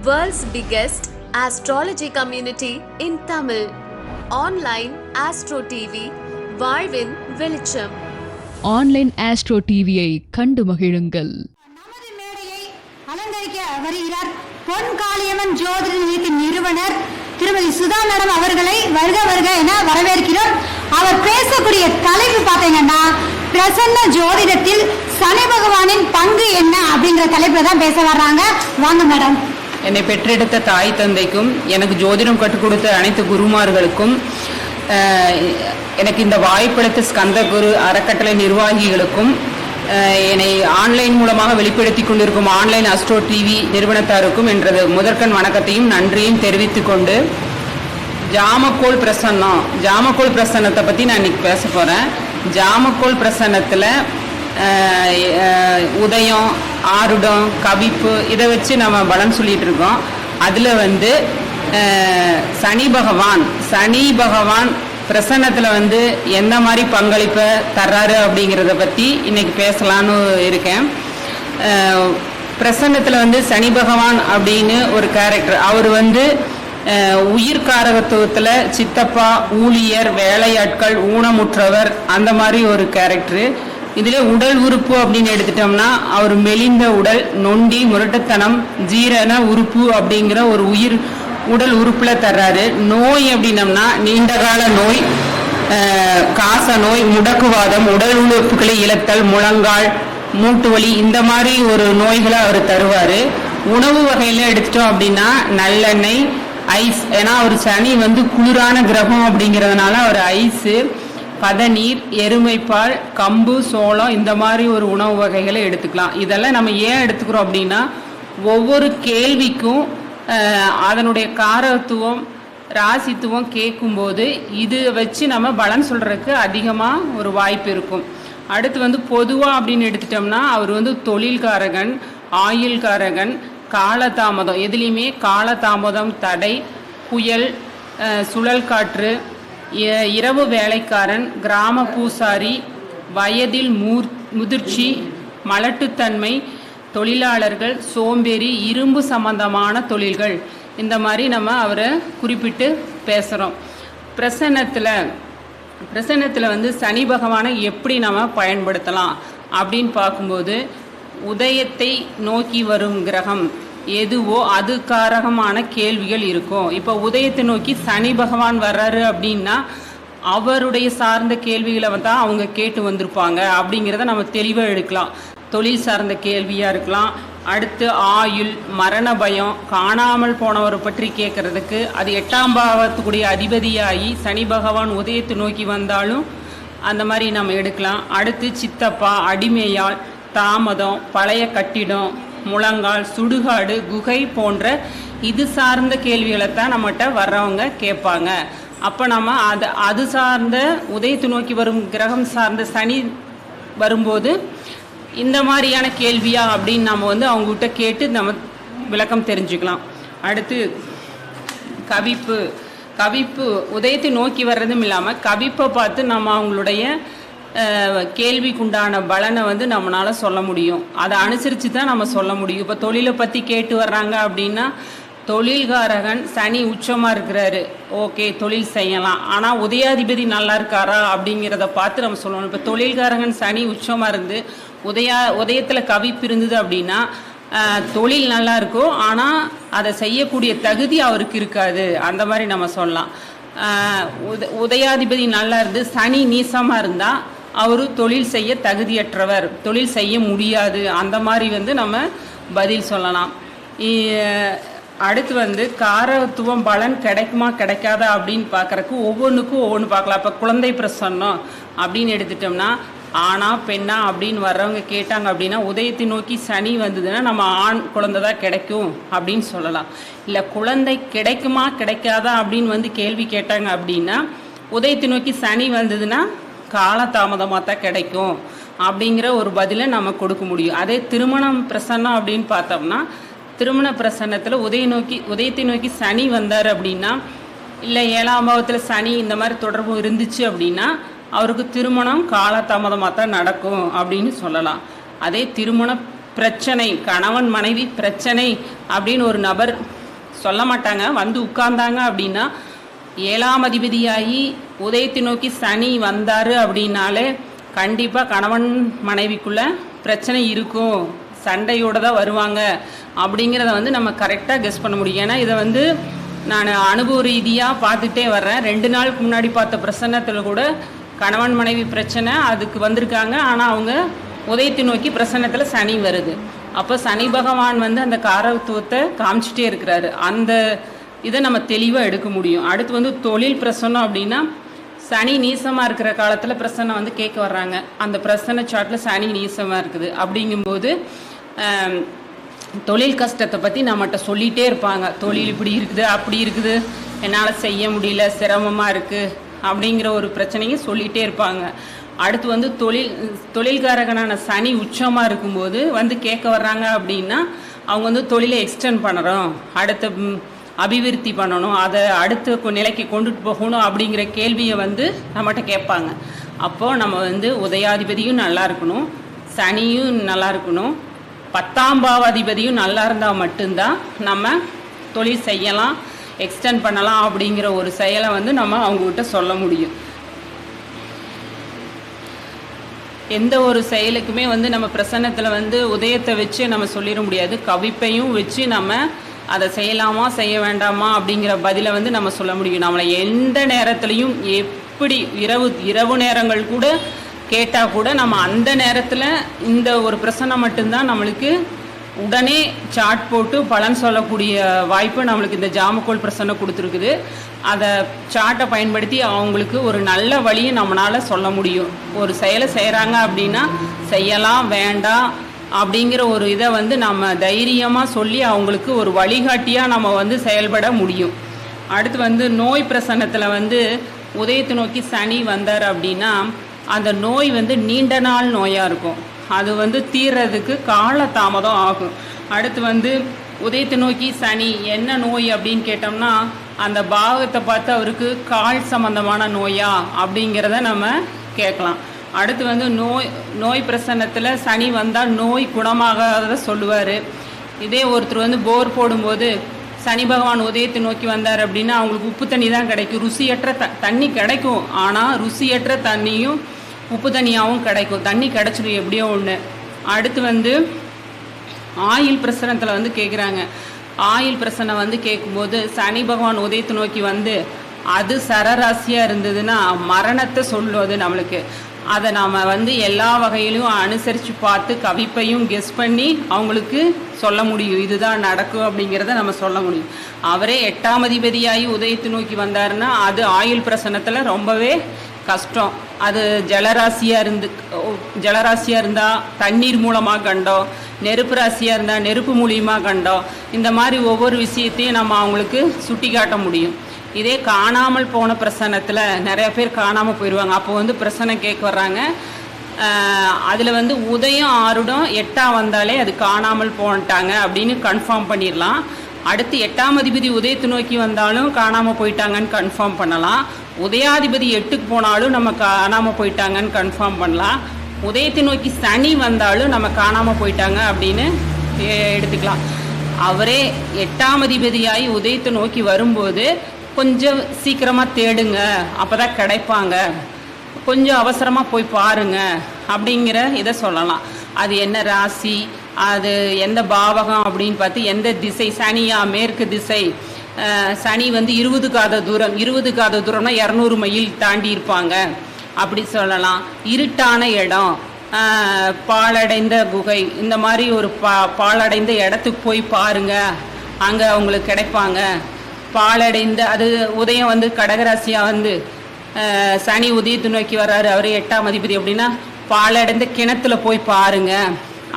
World's biggest astrology community in Tamil. Online Astro TV, வாழ்வின் வெளிச்சம் online astro டிவியை கண்டு மகிழுங்கள். நமது மேடையை அலங்கரிக்க வருகிறார் பொன் காளியம்மன் ஜோதிட நிலையத்தின் நிறுவனர் திருமதி சுதா மேடம் அவர்களை வருக வருக என வரவேற்கிறோம். அவர் பேசக்கூடிய தலைப்பு பார்த்தீங்கன்னா பிரசன்ன ஜோதிடத்தில் சனி பகவானின் பங்கு என்ன அப்படிங்கிற தலைப்புல தான் பேச வர்றாங்க. வாங்க மேடம். என்னை பெற்றெடுத்த தாய் தந்தைக்கும் எனக்கு ஜோதிடம் கற்றுக் கொடுத்த அனைத்து குருமார்களுக்கும் எனக்கு இந்த வாய்ப்பளித்த ஸ்கந்த குரு அறக்கட்டளை நிர்வாகிகளுக்கும் என்னை ஆன்லைன் மூலமாக வெளிப்படுத்தி கொண்டிருக்கும் ஆன்லைன் அஸ்ட்ரோ டிவி நிறுவனத்தாருக்கும் என்றது முதற்கண் வணக்கத்தையும் நன்றியும் தெரிவித்துக்கொண்டு ஜாமக்கோல் பிரசன்னம் ஜாமக்கோல் பிரசன்னத்தை பற்றி நான் இன்னைக்கு பேச போகிறேன் ஜாமக்கோல் பிரசன்னத்தில் உதயம் ஆருடம் கவிப்பு இதை வச்சு நம்ம பலன் சொல்லிட்டு இருக்கோம். அதில் வந்து சனி பகவான் சனி பகவான் பிரசன்னத்தில் வந்து எந்த மாதிரி பங்களிப்பை தர்றாரு அப்படிங்கிறத பற்றி இன்னைக்கு பேசலான்னு இருக்கேன். பிரசன்னத்தில் வந்து சனி பகவான் அப்படின்னு ஒரு கேரக்டர் அவர் வந்து அஹ், உயிர்காரகத்துவத்தில் சித்தப்பா ஊழியர் வேலையாட்கள் ஊனமுற்றவர் அந்த மாதிரி ஒரு கேரக்டரு இதில் உடல் உறுப்பு அப்படின்னு எடுத்துட்டோம்னா அவர் மெலிந்த உடல் நொண்டி முரட்டுத்தனம் ஜீரண உறுப்பு அப்படிங்கிற ஒரு உயிர் உடல் உறுப்பில் தர்றாரு. நோய் அப்படின்னம்னா நீண்டகால நோய் காச நோய் முடக்குவாதம் உடல் உறுப்புகளை இழத்தல் முழங்கால் மூட்டு வலி இந்த மாதிரி ஒரு நோய்களை அவர் தருவார். உணவு வகையில் எடுத்துட்டோம் அப்படின்னா நல்லெண்ணெய் ஐஸ். ஏன்னா அவர் சனி வந்து குளிரான கிரகம் அப்படிங்கிறதுனால அவர் ஐஸு பதநீர் எருமைப்பால் கம்பு சோளம் இந்த மாதிரி ஒரு உணவு வகைகளை எடுத்துக்கலாம். இதெல்லாம் நம்ம ஏன் எடுத்துக்கிறோம் அப்படின்னா ஒவ்வொரு கேள்விக்கும் அதனுடைய காரத்துவம் ராசித்துவம் கேட்கும்போது இது வச்சு நம்ம பலன் சொல்கிறதுக்கு அதிகமாக ஒரு வாய்ப்பு இருக்கும். அடுத்து வந்து பொதுவாக அப்படின்னு எடுத்துட்டோம்னா அவர் வந்து தொழில்காரகன் ஆயுள்காரகன் காலதாமதம். எதுலேயுமே காலதாமதம் தடை புயல் சுழல் காற்று இரவு வேலைக்காரன் கிராம பூசாரி வயதில் மூர் முதிர்ச்சி மலட்டுத்தன்மை தொழிலாளர்கள் சோம்பேறி இரும்பு சம்பந்தமான தொழில்கள். இந்த மாதிரி நம்ம அவரை குறிப்பிட்டு பேசுகிறோம் பிரசன்னத்தில் பிரசன்னத்தில் வந்து சனி பகவானை எப்படி நம்ம பயன்படுத்தலாம் அப்படின்னு பார்க்கும்போது உதயத்தை நோக்கி வரும் கிரகம் எதுவோ அது காரகமான கேள்விகள் இருக்கும். இப்போ உதயத்தை நோக்கி சனி பகவான் வர்றாரு அப்படின்னா அவருடைய சார்ந்த கேள்விகளை தான் அவங்க கேட்டு வந்திருப்பாங்க. அப்படிங்கிறத நம்ம தெளிவாக எடுக்கலாம். தொழில் சார்ந்த கேள்வியாக இருக்கலாம். அடுத்து ஆயுள் மரண பயம் காணாமல் போனவரை பற்றி கேட்கறதுக்கு அது எட்டாம் பாவத்துக்குடைய அதிபதியாகி சனி பகவான் உதயத்தை நோக்கி வந்தாலும் அந்த மாதிரி நம்ம எடுக்கலாம். அடுத்து சித்தப்பா அடிமையால் தாமதம் பழைய கட்டிடம் முழங்கால் சுடுகாடு குகை போன்ற இது சார்ந்த கேள்விகளை தான் நம்மகிட்ட வர்றவங்க கேட்பாங்க. அப்போ நம்ம அது அது சார்ந்த உதயத்தை நோக்கி வரும் கிரகம் சார்ந்த சனி வரும்போது இந்த மாதிரியான கேள்வியா அப்படின்னு நம்ம வந்து அவங்ககிட்ட கேட்டு நம்ம விளக்கம் தெரிஞ்சுக்கலாம். அடுத்து கவிப்பு. கவிப்பு உதயத்தை நோக்கி வர்றதும் இல்லாமல் கவிப்பை பார்த்து நம்ம அவங்களுடைய கேள்விக்குண்டான பலனை வந்து நம்மளால சொல்ல முடியும். அதை அனுசரித்து தான் நம்ம சொல்ல முடியும். இப்போ தொழிலை பற்றி கேட்டு வர்றாங்க அப்படின்னா தொழில்காரகன் சனி உச்சமாக இருக்கிறாரு. ஓகே தொழில் செய்யலாம். ஆனால் உதயாதிபதி நல்லா இருக்காரா அப்படிங்கிறத பார்த்து நம்ம சொல்லணும். இப்போ தொழில்காரகன் சனி உச்சமாக இருந்து உதயா உதயத்தில் கவிப்பு இருந்தது அப்படின்னா தொழில் நல்லா இருக்கும். ஆனால் அதை செய்யக்கூடிய தகுதி அவருக்கு இருக்காது. அந்த மாதிரி நம்ம சொல்லலாம். உத உதயாதிபதி நல்லா இருந்து சனி நீசமாக இருந்தால் அவர் தொழில் செய்ய தகுதியற்றவர். தொழில் செய்ய முடியாது. அந்த மாதிரி வந்து நம்ம பதில் சொல்லலாம். அடுத்து வந்து காரத்துவம் பலன் கிடைக்குமா கிடைக்காதா அப்படின்னு பார்க்குறக்கு ஒவ்வொன்றுக்கும் ஒவ்வொன்று பார்க்கலாம். இப்போ குழந்தை பிரசன்னம் அப்படின்னு எடுத்துட்டோம்னா ஆணா பெண்ணா அப்படின்னு வர்றவங்க கேட்டாங்க அப்படின்னா உதயத்தை நோக்கி சனி வந்ததுன்னா நம்ம ஆண் குழந்தை தான் கிடைக்கும் அப்படின்னு சொல்லலாம். இல்லை குழந்தை கிடைக்குமா கிடைக்காதா அப்படின்னு வந்து கேள்வி கேட்டாங்க அப்படின்னா உதயத்தை நோக்கி சனி வந்ததுன்னா காலதாமதமாக தான் கிடைக்கும் அப்படிங்கிற ஒரு பதிலை நம்ம கொடுக்க முடியும். அதே திருமணம் பிரசன்னம் அப்படின்னு பார்த்தோம்னா திருமண பிரசன்னத்தில் உதய நோக்கி உதயத்தை நோக்கி சனி வந்தார் அப்படின்னா இல்லை ஏழாம் பாவத்தில் சனி இந்த மாதிரி தொடர்பு இருந்துச்சு அப்படின்னா அவருக்கு திருமணம் காலதாமதமாக தான் நடக்கும் அப்படின்னு சொல்லலாம். அதே திருமண பிரச்சனை கணவன் மனைவி பிரச்சனை அப்படின்னு ஒரு நபர் சொல்ல மாட்டாங்க. வந்து உட்கார்ந்தாங்க அப்படின்னா ஏழாம் அதிபதியாகி உதயத்தை நோக்கி சனி வந்தார் அப்படின்னாலே கண்டிப்பாக கணவன் மனைவிக்குள்ள பிரச்சனை இருக்கும். சண்டையோடு தான் வருவாங்க. அப்படிங்கிறத வந்து நம்ம கரெக்டாக கெஸ் பண்ண முடியும். ஏன்னா இதை வந்து நான் அனுபவ ரீதியாக பார்த்துட்டே வர்றேன். ரெண்டு நாளுக்கு முன்னாடி பார்த்த பிரசன்னத்தில் கூட கணவன் மனைவி பிரச்சனை அதுக்கு வந்திருக்காங்க. ஆனால் அவங்க உதயத்தை நோக்கி பிரசன்னத்தில் சனி வருது. அப்போ சனி பகவான் வந்து அந்த காரத்துவத்தை காமிச்சிட்டே இருக்கிறாரு. அந்த இதை நம்ம தெளிவாக எடுக்க முடியும். அடுத்து வந்து தொழில் பிரசன்னம் அப்படின்னா சனி நீசமாக இருக்கிற காலத்தில் பிரசன்னம் வந்து கேட்க வர்றாங்க. அந்த பிரசன்ன சாட்டில் சனி நீசமாக இருக்குது. அப்படிங்கும்போது தொழில் கஷ்டத்தை பற்றி நம்மகிட்ட சொல்லிகிட்டே இருப்பாங்க. தொழில் இப்படி இருக்குது அப்படி இருக்குது. என்னால் செய்ய முடியல சிரமமாக இருக்குது அப்படிங்கிற ஒரு பிரச்சனையும் சொல்லிகிட்டே இருப்பாங்க. அடுத்து வந்து தொழில் தொழில்காரகனான சனி உச்சமாக இருக்கும்போது வந்து கேட்க வர்றாங்க அப்படின்னா அவங்க வந்து தொழிலை எக்ஸ்டெண்ட் பண்ணுறோம். அடுத்த அபிவிருத்தி பண்ணணும் அதை அடுத்த நிலைக்கு கொண்டுட்டு போகணும் அப்படிங்கிற கேள்வியை வந்து நம்மகிட்ட கேட்பாங்க. அப்போது நம்ம வந்து உதயாதிபதியும் நல்லா இருக்கணும் சனியும் நல்லா இருக்கணும் பத்தாம் பாவாதிபதியும் நல்லா இருந்தால் மட்டும்தான் நம்ம தொழில் செய்யலாம் எக்ஸ்டெண்ட் பண்ணலாம் அப்படிங்கிற ஒரு செயலை வந்து நம்ம அவங்கக்கிட்ட சொல்ல முடியும். எந்த ஒரு செயலுக்குமே வந்து நம்ம பிரசன்னத்தில் வந்து உதயத்தை வச்சு நம்ம சொல்லிட முடியாது. கவிப்பையும் வச்சு நம்ம அதை செய்யலாமா செய்ய வேண்டாமா அப்படிங்கிற பதிலை வந்து நம்ம சொல்ல முடியும். நம்மளை எந்த நேரத்துலையும் எப்படி இரவு இரவு நேரங்கள் கூட கேட்டால் கூட நம்ம அந்த நேரத்தில் இந்த ஒரு பிரசன்னம் மட்டும்தான் நம்மளுக்கு உடனே சாட் போட்டு பலன் சொல்லக்கூடிய வாய்ப்பு நம்மளுக்கு இந்த ஜாமக்கோல் பிரசன்னம் கொடுத்துருக்குது. அதை சாட்டை பயன்படுத்தி அவங்களுக்கு ஒரு நல்ல வழியை நம்மளால் சொல்ல முடியும். ஒரு செயலை செய்கிறாங்க அப்படின்னா செய்யலாம் வேண்டாம் அப்படிங்கிற ஒரு இதை வந்து நம்ம தைரியமாக சொல்லி அவங்களுக்கு ஒரு வழிகாட்டியாக நம்ம வந்து செயல்பட முடியும். அடுத்து வந்து நோய் பிரசன்னத்தில் வந்து உதயத்தை நோக்கி சனி வந்தார் அப்படின்னா அந்த நோய் வந்து நீண்ட நாள் நோயாக இருக்கும். அது வந்து தீர்றதுக்கு கால தாமதம் ஆகும். அடுத்து வந்து உதயத்தை நோக்கி சனி என்ன நோய் அப்படின்னு கேட்டோம்னா அந்த பாகத்தை பார்த்து அவருக்கு கால் சம்பந்தமான நோயா அப்படிங்கிறத நம்ம கேட்கலாம். அடுத்து வந்து நோய் நோய் பிரசன்னத்தில் சனி வந்தால் நோய் குணமாகாத சொல்லுவார். இதே ஒருத்தர் வந்து போர் போடும்போது சனி பகவான் உதயத்தை நோக்கி வந்தார் அப்படின்னா அவங்களுக்கு உப்பு தண்ணி தான் கிடைக்கும். ருசியற்ற த தண்ணி கிடைக்கும். ஆனால் ருசியற்ற தண்ணியும் உப்பு தண்ணியாகவும் கிடைக்கும். தண்ணி கிடைச்சிடும் எப்படியோ ஒன்று அடுத்து வந்து ஆயில் பிரசனத்தில் வந்து கேட்குறாங்க ஆயில் பிரசனை வந்து கேட்கும்போது சனி பகவான் உதயத்தை நோக்கி வந்து அது சரராசியாக இருந்ததுன்னா மரணத்தை சொல்லுவது நம்மளுக்கு. அதை நாம் வந்து எல்லா வகையிலும் அனுசரித்து பார்த்து கவிப்பையும் கெஸ் பண்ணி அவங்களுக்கு சொல்ல முடியும். இதுதான் நடக்கும் அப்படிங்கிறத நம்ம சொல்ல முடியும். அவரே எட்டாம் அதிபதியாகி உதயத்தை நோக்கி வந்தாருன்னா அது ஆயுள் பிரசனத்தில் ரொம்பவே கஷ்டம். அது ஜலராசியாக இருந்து ஜலராசியாக இருந்தால் தண்ணீர் மூலமாக கண்டோம் நெருப்பு ராசியாக இருந்தால் நெருப்பு மூலியமாக கண்டோம். இந்த மாதிரி ஒவ்வொரு விஷயத்தையும் நம்ம அவங்களுக்கு சுட்டி காட்ட முடியும். இதே காணாமல் போன பிரசனத்தில் நிறைய பேர் காணாமல் போயிடுவாங்க அப்போ வந்து பிரசனை கேட்க வர்றாங்க. அதில் வந்து உதயம் ஆறுடம் எட்டாம் வந்தாலே அது காணாமல் போன்ட்டாங்க அப்படின்னு கன்ஃபார்ம் பண்ணிடலாம் அடுத்து எட்டாம் அதிபதி உதயத்தை நோக்கி வந்தாலும் காணாமல் போயிட்டாங்கன்னு கன்ஃபார்ம் பண்ணலாம். உதயாதிபதி எட்டுக்கு போனாலும் நம்ம காணாமல் போயிட்டாங்கன்னு கன்ஃபார்ம் பண்ணலாம். உதயத்தை நோக்கி சனி வந்தாலும் நம்ம காணாமல் போயிட்டாங்க அப்படின்னு எடுத்துக்கலாம். அவரே எட்டாம் அதிபதியாகி உதயத்தை நோக்கி வரும்போது கொஞ்சம் சீக்கிரமாக தேடுங்க. அப்போ தான் கிடைப்பாங்க. கொஞ்சம் அவசரமாக போய் பாருங்க. அப்படிங்கிற இதை சொல்லலாம். அது என்ன ராசி? அது எந்த பாவகம் அப்படின்னு பார்த்து எந்த திசை? சனியா மேற்கு திசை. சனி வந்து இருபது காத தூரம். இருபது காத தூரம்னா இரநூறு மைல் தாண்டி இருப்பாங்க. அப்படி சொல்லலாம். இருட்டான இடம். பாலடைந்த குகை. இந்த மாதிரி ஒரு பா பாலடைந்த இடத்துக்கு போய் பாருங்க. அங்கே அவங்களுக்கு கிடைப்பாங்க. பாழடைந்த அது உதயம் வந்து கடகராசியாக வந்து சனி உதயத்தை நோக்கி வர்றாரு. அவர் எட்டாம் அதிபதி அப்படின்னா பாலடைந்த கிணத்துல போய் பாருங்க.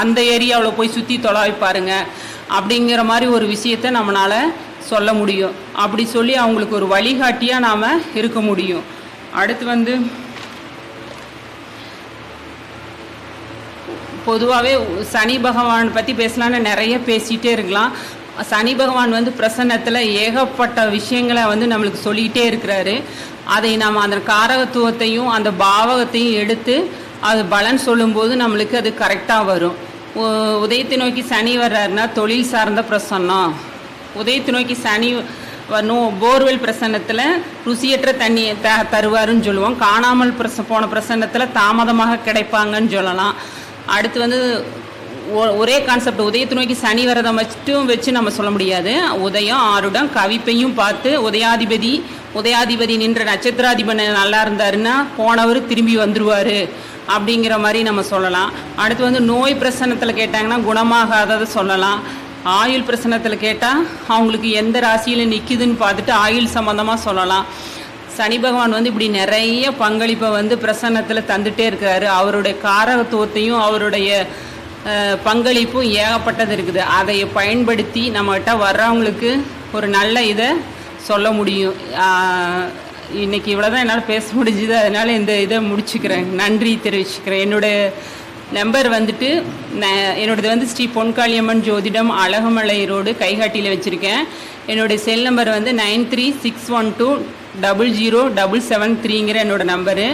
அந்த ஏரியாவில் போய் சுற்றி தொலாவி பாருங்க அப்படிங்கிற மாதிரி ஒரு விஷயத்த நம்மளால் சொல்ல முடியும். அப்படி சொல்லி அவங்களுக்கு ஒரு வழிகாட்டியாக நாம் இருக்க முடியும். அடுத்து வந்து பொதுவாகவே சனி பகவான் பற்றி பேசலான்னு நிறைய பேசிகிட்டே இருக்கலாம். சனி பகவான் வந்து பிரசன்னத்தில் ஏகப்பட்ட விஷயங்களை வந்து நம்மளுக்கு சொல்லிக்கிட்டே இருக்கிறாரு. அதை நாம் அந்த காரகத்துவத்தையும் அந்த பாவகத்தையும் எடுத்து அது பலன் சொல்லும்போது நம்மளுக்கு அது கரெக்டாக வரும். உதயத்தை நோக்கி சனி வர்றாருன்னா தொழில் சார்ந்த பிரசன்னம். உதயத்தை நோக்கி சனி வரணும் போர்வெல் பிரசன்னத்தில் ருசியற்ற தண்ணியை த தருவாருன்னு சொல்லுவோம். காணாமல் பிரச போன பிரசன்னத்தில் தாமதமாக கிடைப்பாங்கன்னு சொல்லலாம். அடுத்து வந்து ஒரே கான்செப்ட் உதயத்தை நோக்கி சனி வரதை மட்டும் வச்சு நம்ம சொல்ல முடியாது. உதயம் ஆருடம் கவிப்பையும் பார்த்து உதயாதிபதி உதயாதிபதி நின்ற நட்சத்திராதிபதி நல்லா இருந்தாருன்னா போனவர் திரும்பி வந்துடுவார் அப்படிங்கிற மாதிரி நம்ம சொல்லலாம். அடுத்து வந்து நோய் பிரசனத்தில் கேட்டாங்கன்னா குணமாகாததை சொல்லலாம். ஆயுள் பிரசனத்தில் கேட்டால் அவங்களுக்கு எந்த ராசியில் நிற்கிதுன்னு பார்த்துட்டு ஆயுள் சம்மந்தமாக சொல்லலாம். சனி பகவான் வந்து இப்படி நிறைய பங்களிப்பை வந்து பிரசன்னத்தில் தந்துட்டே இருக்கிறாரு அவருடைய காரகத்துவத்தையும் அவருடைய பங்களிப்பும் ஏகப்பட்டது இருக்குது. அதை பயன்படுத்தி நம்மகிட்ட வர்றவங்களுக்கு ஒரு நல்ல இதை சொல்ல முடியும். இன்றைக்கி இன்னைக்கு இவ்வளோதான் என்னால் பேச முடிஞ்சுது. அதனால் இந்த இதை முடிச்சுக்கிறேன். நன்றி தெரிவிச்சுக்கிறேன். என்னோட நம்பர் வந்துட்டு என்னோடது வந்து ஸ்ரீ பொன்காளியம்மன் ஜோதிடம் அழகுமலை ரோடு கைகாட்டியில் வச்சுருக்கேன். என்னுடைய செல் நம்பர் வந்து nine three six one two double zero double seven த்ரீங்கிற என்னோடய நம்பரு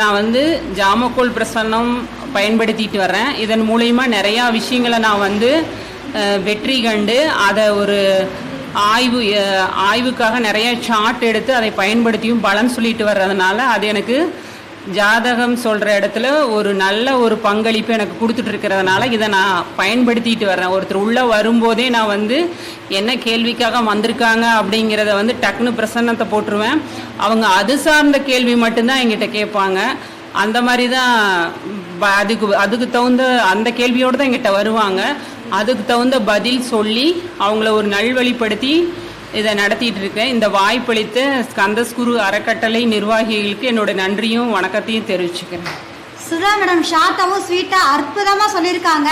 நான் வந்து ஜாமக்கோல் பிரசன்னம் பயன்படுத்திட்டு வர்றேன். இதன் மூலயமா நிறையா விஷயங்களை நான் வந்து வெற்றி கண்டு அதை ஒரு ஆய்வு ஆய்வுக்காக நிறைய சார்ட் எடுத்து அதை பயன்படுத்தியும் பலன் சொல்லிட்டு வர்றதுனால அது எனக்கு ஜாதகம் சொல்கிற இடத்துல ஒரு நல்ல ஒரு பங்களிப்பு எனக்கு கொடுத்துட்டு இருக்கிறதுனால இதை நான் பயன்படுத்திட்டு வர்றேன். ஒருத்தர் உள்ளே வரும்போதே நான் வந்து என்ன கேள்விக்காக வந்திருக்காங்க அப்படிங்கிறத வந்து டக்குன்னு பிரசன்னத்தை போட்டுருவேன். அவங்க அது சார்ந்த கேள்வி மட்டும்தான் எங்கிட்ட கேட்பாங்க. அந்த மாதிரி தான் அதுக்கு அதுக்கு தகுந்த அந்த கேள்வியோடு தான் எங்கிட்ட வருவாங்க. அதுக்கு தகுந்த பதில் சொல்லி அவங்கள ஒரு நல்வழிப்படுத்தி இதை நடத்திட்டு இருக்கேன். இந்த வாய்ப்பளித்த ஸ்கந்தஸ்குரு அறக்கட்டளை நிர்வாகிகளுக்கு என்னோட நன்றியும் வணக்கத்தையும் தெரிவிச்சுக்கிறேன். சுதா மேடம் ஷார்ட்டாகவும் ஸ்வீட்டாக அற்புதமாக சொல்லியிருக்காங்க.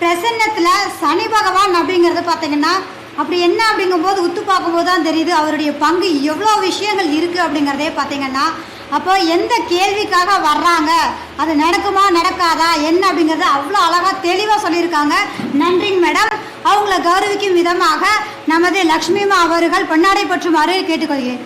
பிரசன்னத்தில் சனி பகவான் அப்படிங்கிறது பார்த்தீங்கன்னா அப்படி என்ன அப்படிங்கும்போது உத்து பார்க்கும்போது தான் தெரியுது அவருடைய பங்கு எவ்வளோ விஷயங்கள் இருக்குது அப்படிங்கிறதே பார்த்தீங்கன்னா அப்போ எந்த கேள்விக்காக வர்றாங்க? அது நடக்குமா நடக்காதா? என்ன அப்படிங்கிறது அவ்வளோ அழகாக தெளிவாக சொல்லியிருக்காங்க. நன்றிங்க மேடம். அவங்கள கௌரவிக்கும் விதமாக நமது லக்ஷ்மிமா அவர்கள் பொன்னாடை பற்றுமாறு கேட்டுக்கொள்கிறேன்.